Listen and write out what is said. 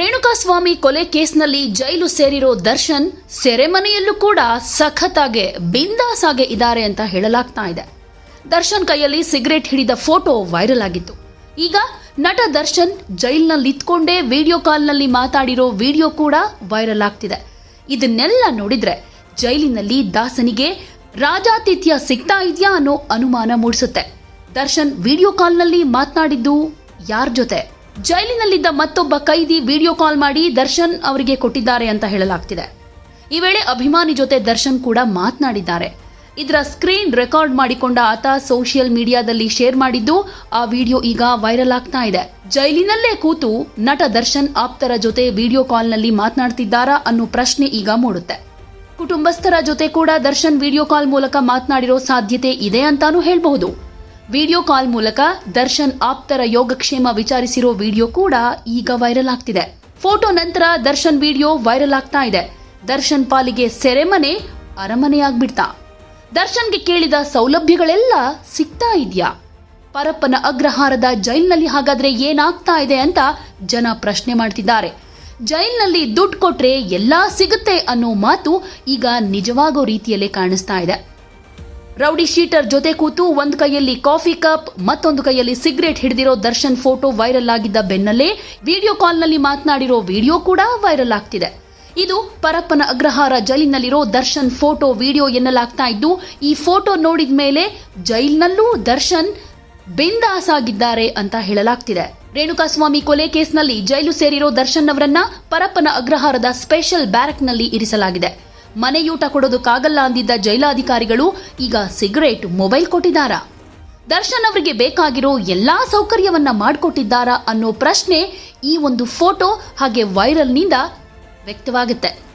ರೇಣುಕಾಸ್ವಾಮಿ ಕೊಲೆ ಕೇಸ್ನಲ್ಲಿ ಜೈಲು ಸೇರಿರೋ ದರ್ಶನ್ ಸೆರೆಮನೆಯಲ್ಲೂ ಕೂಡ ಸಖತ್ತಾಗೆ ಬಿಂದಾಸ್ ಇದ್ದಾರೆ ಅಂತ ಹೇಳಲಾಗ್ತಾ ಇದೆ. ದರ್ಶನ್ ಕೈಯಲ್ಲಿ ಸಿಗರೇಟ್ ಹಿಡಿದ ಫೋಟೋ ವೈರಲ್ ಆಗಿತ್ತು. ಈಗ ನಟ ದರ್ಶನ್ ಜೈಲ್ನಲ್ಲಿ ಇತ್ಕೊಂಡೇ ವಿಡಿಯೋ ಕಾಲ್ನಲ್ಲಿ ಮಾತಾಡಿರೋ ವಿಡಿಯೋ ಕೂಡ ವೈರಲ್ ಆಗ್ತಿದೆ. ಇದನ್ನೆಲ್ಲ ನೋಡಿದ್ರೆ ಜೈಲಿನಲ್ಲಿ ದಾಸನಿಗೆ ರಾಜಾತಿಥ್ಯ ಸಿಗ್ತಾ ಇದೆಯಾ ಅನ್ನೋ ಅನುಮಾನ ಮೂಡಿಸುತ್ತೆ. ದರ್ಶನ್ ವಿಡಿಯೋ ಕಾಲ್ನಲ್ಲಿ ಮಾತನಾಡಿದ್ದು ಯಾರ ಜೊತೆ? ಜೈಲಿನಲ್ಲಿದ್ದ ಮತ್ತೊಬ್ಬ ಕೈದಿ ವಿಡಿಯೋ ಕಾಲ್ ಮಾಡಿ ದರ್ಶನ್ ಅವರಿಗೆ ಕೊಟ್ಟಿದ್ದಾರೆ ಅಂತ ಹೇಳಲಾಗ್ತಿದೆ. ಈ ವೇಳೆ ಅಭಿಮಾನಿ ಜೊತೆ ದರ್ಶನ್ ಕೂಡ ಮಾತನಾಡಿದ್ದಾರೆ. ಇದರ ಸ್ಕ್ರೀನ್ ರೆಕಾರ್ಡ್ ಮಾಡಿಕೊಂಡ ಆತ ಸೋಷಿಯಲ್ ಮೀಡಿಯಾದಲ್ಲಿ ಶೇರ್ ಮಾಡಿದ್ದು, ಆ ವಿಡಿಯೋ ಈಗ ವೈರಲ್ ಆಗ್ತಾ ಇದೆ. ಜೈಲಿನಲ್ಲೇ ಕೂತು ನಟ ದರ್ಶನ್ ಆಪ್ತರ ಜೊತೆ ವಿಡಿಯೋ ಕಾಲ್ನಲ್ಲಿ ಮಾತನಾಡ್ತಿದ್ದಾರಾ ಅನ್ನೋ ಪ್ರಶ್ನೆ ಈಗ ಮೂಡುತ್ತೆ. ಕುಟುಂಬಸ್ಥರ ಜೊತೆ ಕೂಡ ದರ್ಶನ್ ವಿಡಿಯೋ ಕಾಲ್ ಮೂಲಕ ಮಾತನಾಡಿರೋ ಸಾಧ್ಯತೆ ಇದೆ ಅಂತಾನೂ ಹೇಳ್ಬಹುದು. ವಿಡಿಯೋ ಕಾಲ್ ಮೂಲಕ ದರ್ಶನ್ ಆಪ್ತರ ಯೋಗಕ್ಷೇಮ ವಿಚಾರಿಸಿರೋ ವಿಡಿಯೋ ಕೂಡ ಈಗ ವೈರಲ್ ಆಗ್ತಿದೆ. ಫೋಟೋ ನಂತರ ದರ್ಶನ್ ವಿಡಿಯೋ ವೈರಲ್ ಆಗ್ತಾ ಇದೆ. ದರ್ಶನ್ ಪಾಲಿಗೆ ಸೆರೆಮನೆ ಅರಮನೆಯಾಗ್ಬಿಡ್ತಾ. ದರ್ಶನ್ಗೆ ಕೇಳಿದ ಸೌಲಭ್ಯಗಳೆಲ್ಲ ಸಿಗ್ತಾ ಇದೆಯಾ? ಪರಪ್ಪನ ಅಗ್ರಹಾರದ ಜೈಲ್ನಲ್ಲಿ ಹಾಗಾದ್ರೆ ಏನಾಗ್ತಾ ಇದೆ ಅಂತ ಜನ ಪ್ರಶ್ನೆ ಮಾಡ್ತಿದ್ದಾರೆ. ಜೈಲ್ನಲ್ಲಿ ದುಡ್ಡು ಕೊಟ್ರೆ ಎಲ್ಲಾ ಸಿಗುತ್ತೆ ಅನ್ನೋ ಮಾತು ಈಗ ನಿಜವಾಗೋ ರೀತಿಯಲ್ಲೇ ಕಾಣಿಸ್ತಾ ಇದೆ. ರೌಡಿ ಶೀಟರ್ ಜೊತೆ ಕೂತು ಒಂದು ಕೈಯಲ್ಲಿ ಕಾಫಿ ಕಪ್, ಮತ್ತೊಂದು ಕೈಯಲ್ಲಿ ಸಿಗರೇಟ್ ಹಿಡಿದಿರೋ ದರ್ಶನ್ ಫೋಟೋ ವೈರಲ್ ಆಗಿದ್ದ ಬೆನ್ನಲ್ಲೇ ವಿಡಿಯೋ ಕಾಲ್ನಲ್ಲಿ ಮಾತನಾಡಿರೋ ವಿಡಿಯೋ ಕೂಡ ವೈರಲ್ ಆಗ್ತಿದೆ. ಇದು ಪರಪ್ಪನ ಅಗ್ರಹಾರ ಜೈಲಿನಲ್ಲಿರೋ ದರ್ಶನ್ ಫೋಟೋ ವಿಡಿಯೋ ಎನ್ನಲಾಗ್ತಾ ಇದ್ದು, ಈ ಫೋಟೋ ನೋಡಿದ ಮೇಲೆ ಜೈಲಿನಲ್ಲೂ ದರ್ಶನ್ ಬಿಂದಾಸ್ ಆಗಿದ್ದಾರೆ ಅಂತ ಹೇಳಲಾಗ್ತಿದೆ. ರೇಣುಕಾಸ್ವಾಮಿ ಕೊಲೆ ಕೇಸ್ನಲ್ಲಿ ಜೈಲು ಸೇರಿರೋ ದರ್ಶನ್ ಅವರನ್ನ ಪರಪ್ಪನ ಅಗ್ರಹಾರದ ಸ್ಪೆಷಲ್ ಬ್ಯಾರಕ್ನಲ್ಲಿ ಇರಿಸಲಾಗಿದೆ. ಮನೆಯೂಟ ಕೊಡೋದಕ್ಕಾಗಲ್ಲ ಅಂದಿದ್ದ ಜೈಲಾಧಿಕಾರಿಗಳು ಈಗ ಸಿಗರೇಟ್, ಮೊಬೈಲ್ ಕೊಟ್ಟಿದ್ದಾರಾ? ದರ್ಶನ್ ಅವರಿಗೆ ಬೇಕಾಗಿರೋ ಎಲ್ಲಾ ಸೌಕರ್ಯವನ್ನ ಮಾಡಿಕೊಟ್ಟಿದ್ದಾರಾ ಅನ್ನೋ ಪ್ರಶ್ನೆ ಈ ಒಂದು ಫೋಟೋ ಹಾಗೆ ವೈರಲ್ನಿಂದ ವ್ಯಕ್ತವಾಗುತ್ತೆ.